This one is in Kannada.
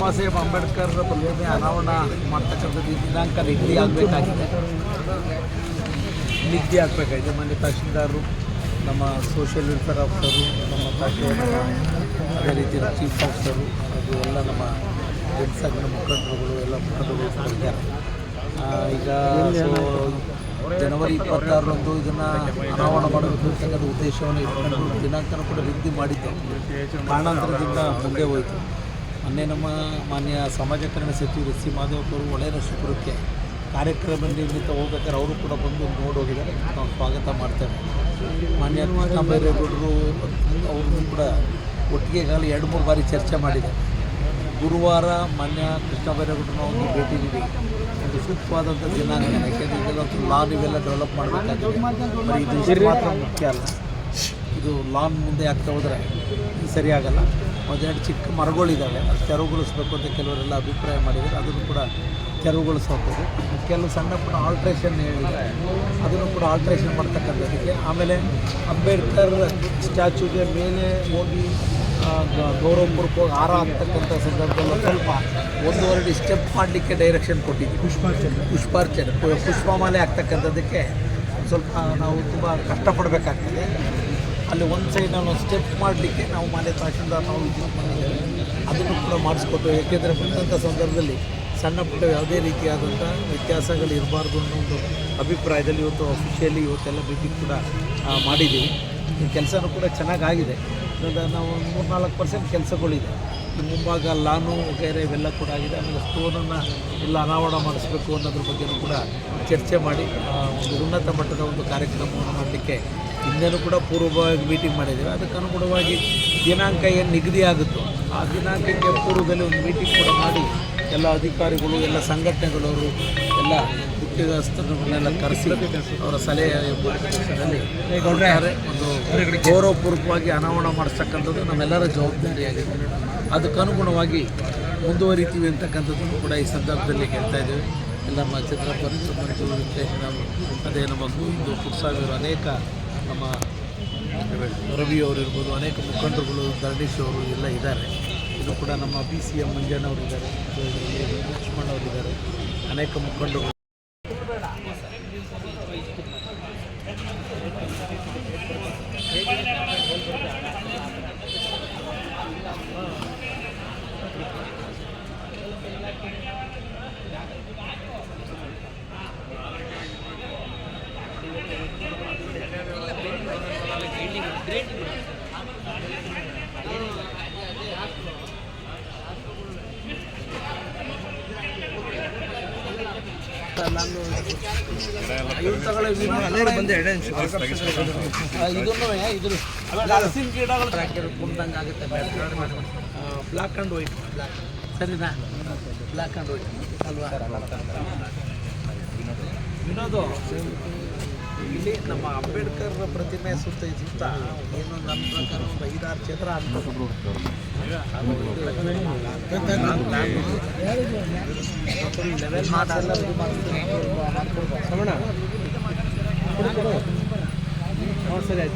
ಬಾಬಾ ಸಾಹೇಬ್ ಅಂಬೇಡ್ಕರ್ ಪ್ರತಿಮೆ ಅನಾವರಣ ಮಾಡ್ತಕ್ಕಂಥದ್ದು ದಿನಾಂಕ ನಿಗದಿ ಆಗಬೇಕಾಗಿದೆ. ನಿಗದಿ ಆಗಬೇಕಾಗಿದೆ. ಮನೆ ತಹಶೀಲ್ದಾರರು ನಮ್ಮ ಸೋಷಿಯಲ್ ವೆಲ್ಫೇರ್ ಆಫೀಸರು ನಮ್ಮ ಅದೇ ರೀತಿ ಚೀಫ್ ಆಫೀಸರು ಅದು ಎಲ್ಲ ನಮ್ಮ ಜನಸಂಘದ ಮುಖಂಡರುಗಳು ಎಲ್ಲ ಆ, ಈಗ ಜನವರಿ ಇಪ್ಪತ್ತಾರರಂದು ಇದನ್ನು ಅನಾವರಣ ಮಾಡಬೇಕು ಉದ್ದೇಶವನ್ನು ಇಟ್ಕೊಂಡು ದಿನಾಂಕನ ಕೂಡ ನಿಗದಿ ಮಾಡಿದ್ದೆ. ಕಾರಣಾಂತರದಿಂದ ಮುಂದೆ ಹೋಯಿತು. ಮೊನ್ನೆ ನಮ್ಮ ಮಾನ್ಯ ಸಮಾಜ ಕಲ್ಯಾಣ ಸಚಿವರು ಎಸ್ ಸಿ ಮಾದೇವಪ್ಪ ಅವರು ಒಳ್ಳೆಯ ಶುಕ್ರಕ್ಕೆ ಕಾರ್ಯಕ್ರಮ ನಿಮಿತ್ತ ಹೋಗ್ಬೇಕಾದ್ರೆ ಅವರು ಕೂಡ ಬಂದು ನೋಡಿ ಹೋಗಿದ್ದಾರೆ ನಾವು ಸ್ವಾಗತ ಮಾಡ್ತೇವೆ. ಮಾನ್ಯ ಕೃಷ್ಣಬೈರೇಗೌಡರು ಅವ್ರನ್ನೂ ಕೂಡ ಒಟ್ಟಿಗೆ ಕಾಲ ಎರಡು, ಮೂರು ಬಾರಿ ಚರ್ಚೆ ಮಾಡಿದೆ. ಗುರುವಾರ ಮಾನ್ಯ ಕೃಷ್ಣ ಬೈರೇಗೌಡರನ್ನ ಒಂದು ಭೇಟಿ ನೀಡಿ. ಒಂದು ಸೂಕ್ತವಾದಂಥ ದಿನಾಂಕ ಯಾಕೆಂದರೆ ಇದೆಲ್ಲ ಲಾ ನೀವೆಲ್ಲ ಡೆವಲಪ್ ಮಾಡಬೇಕಾಗಿದೆ. ಇದು ಮಾತ್ರ ಮುಖ್ಯ ಅಲ್ಲ. ಇದು ಲಾನ್ ಮುಂದೆ ಆಗ್ತಾ ಹೋದರೆ ಸರಿಯಾಗಲ್ಲ. ಒಂದೆರಡು ಚಿಕ್ಕ ಮರಗಳಿದ್ದಾವೆ ಅದು ತೆರವುಗೊಳಿಸ್ಬೇಕು ಅಂತ ಕೆಲವರೆಲ್ಲ ಅಭಿಪ್ರಾಯ ಮಾಡಿದ್ದಾರೆ. ಅದನ್ನು ಕೂಡ ತೆರವುಗೊಳಿಸೋದು ಕೆಲವು ಸಣ್ಣ ಪುಟ್ಟ ಆಲ್ಟ್ರೇಷನ್ ಹೇಳಿದರೆ ಅದನ್ನು ಕೂಡ ಆಲ್ಟ್ರೇಷನ್ ಮಾಡ್ತಕ್ಕಂಥದ್ದಕ್ಕೆ. ಆಮೇಲೆ ಅಂಬೇಡ್ಕರ್ ಸ್ಟ್ಯಾಚ್ಯೂಗೆ ಮೇಲೆ ಹೋಗಿ ಆ, ಹೋಗಿ ಹಾರ ಆಗ್ತಕ್ಕಂಥ ಸಂದರ್ಭದಲ್ಲಿ ಸ್ವಲ್ಪ ಒಂದೂವರೆ ಸ್ಟೆಪ್ ಮಾಡಲಿಕ್ಕೆ ಡೈರೆಕ್ಷನ್ ಕೊಟ್ಟಿದ್ವಿ. ಪುಷ್ಪಾರ್ಚನೆ. ಪುಷ್ಪಾರ್ಚನೆ. ಪುಷ್ಪಮಾಲೆ ಆಗ್ತಕ್ಕಂಥದ್ದಕ್ಕೆ ಸ್ವಲ್ಪ ನಾವು ತುಂಬ ಕಷ್ಟಪಡಬೇಕಾಗ್ತದೆ. ಅಲ್ಲಿ ಒಂದು ಸೈಡ್ನಲ್ಲಿ ಒಂದು ಸ್ಟೆಪ್ ಮಾಡಲಿಕ್ಕೆ ನಾವು ಮನೆ ತಹಶೀಲ್ದಾರ್ ನಾವು ಅದನ್ನು ಕೂಡ ಮಾಡಿಸ್ಕೊಟ್ಟು ಏಕೆಂದರೆ ಬಂದಂಥ ಸಂದರ್ಭದಲ್ಲಿ ಸಣ್ಣ ಪುಟ್ಟ ಯಾವುದೇ ರೀತಿಯಾದಂಥ ವ್ಯತ್ಯಾಸಗಳು ಇರಬಾರ್ದು ಅನ್ನೋ ಒಂದು ಅಭಿಪ್ರಾಯದಲ್ಲಿ ಇವತ್ತು ಅಫಿಷಿಯಲಿ ಇವತ್ತೆಲ್ಲ ಮೀಟಿಂಗ್ ಕೂಡ ಮಾಡಿದ್ದೀವಿ. ಈ ಕೆಲಸನೂ ಕೂಡ ಚೆನ್ನಾಗಾಗಿದೆ. ನಾವು ಒಂದು ಮೂರ್ನಾಲ್ಕು ಪರ್ಸೆಂಟ್ ಕೆಲಸಗಳಿದೆ. ಮುಂಭಾಗ ಲಾನು ವಗೈರೆ ಇವೆಲ್ಲ ಕೂಡ ಆಗಿದೆ. ಆಮೇಲೆ ಸ್ಟೋನನ್ನು ಎಲ್ಲ ಅನಾವರಣ ಮಾಡಿಸ್ಬೇಕು ಅನ್ನೋದ್ರ ಬಗ್ಗೆಯೂ ಕೂಡ ಚರ್ಚೆ ಮಾಡಿ ಒಂದು ಉನ್ನತ ಮಟ್ಟದ ಒಂದು ಕಾರ್ಯಕ್ರಮವನ್ನು ಮಾಡಲಿಕ್ಕೆ ಹಿಂದೆನೂ ಕೂಡ ಪೂರ್ವಭಾವಿ ಮೀಟಿಂಗ್ ಮಾಡಿದ್ದೇವೆ. ಅದಕ್ಕೆ ಅನುಗುಣವಾಗಿ ದಿನಾಂಕ ಏನು ನಿಗದಿ ಆಗುತ್ತೋ ಆ ದಿನಾಂಕಕ್ಕೆ ಪೂರ್ವದಲ್ಲಿ ಒಂದು ಮೀಟಿಂಗ್ ಕೂಡ ಮಾಡಿ, ಎಲ್ಲ ಅಧಿಕಾರಿಗಳು, ಎಲ್ಲ ಸಂಘಟನೆಗಳವರು, ಎಲ್ಲ ಉದ್ಯೋಗಸ್ಥರನ್ನೆಲ್ಲ ಕರೆಸಿ ಅವರ ಸಲಹೆ. ಒಂದು ಗೌರವಪೂರ್ವಕವಾಗಿ ಅನಾವರಣ ಮಾಡಿಸ್ತಕ್ಕಂಥದ್ದು ನಮ್ಮೆಲ್ಲರ ಜವಾಬ್ದಾರಿಯಾಗಿದೆ. ಅದಕ್ಕನುಗುಣವಾಗಿ ಮುಂದುವರಿತೀವಿ ಅಂತಕ್ಕಂಥದ್ದನ್ನು ಕೂಡ ಈ ಸಂದರ್ಭದಲ್ಲಿ ಹೇಳ್ತಾ ಇದ್ದೇವೆ. ಎಲ್ಲ ನಮ್ಮ ಚಂದ್ರಪ್ಪ ಮತ್ತು ವೆಂಕಟೇಶ್ ನಾವು ಅದೇ ನಮ್ಮ ಗೋವಿಂದು ಪುಟ್ಸಾಮಿಯವರು ಅನೇಕ ನಮ್ಮ ರವಿಯವರು ಇರ್ಬೋದು ಅನೇಕ ಮುಖಂಡರುಗಳು ಧರಣೀಶ್ ಅವರು ಎಲ್ಲ ಇದ್ದಾರೆ. ಇದು ಕೂಡ ನಮ್ಮ ಬಿ ಸಿ ಎಂ ಮಂಜಣ್ಣವರು ಇದ್ದಾರೆ. ಲಕ್ಷ್ಮಣ್ ಅವರು ಇದ್ದಾರೆ. ಅನೇಕ ಮುಖಂಡರು ಇದನ್ನು ಹಲಸಿನ ಗಿಡಗಳು ಆಗುತ್ತೆ ಬ್ಲ್ಯಾಕ್ ಆ್ಯಂಡ್ ವೈಟ್ ಸರಿನಾ ಬ್ಲ್ಯಾಕ್ ಆ್ಯಂಡ್ ವೈಟ್ ಅಲ್ವಾ ವಿನೋದು ಇಲ್ಲಿ ನಮ್ಮ ಅಂಬೇಡ್ಕರ್ ಪ್ರತಿಮೆ ಸುತ್ತ ಸುತ್ತ ಏನು ನನ್ನ ಪ್ರಕಾರ ಒಂದು ಐದಾರು ಚಿತ್ರ ಆಗ್ತದೆ. ಸರಿ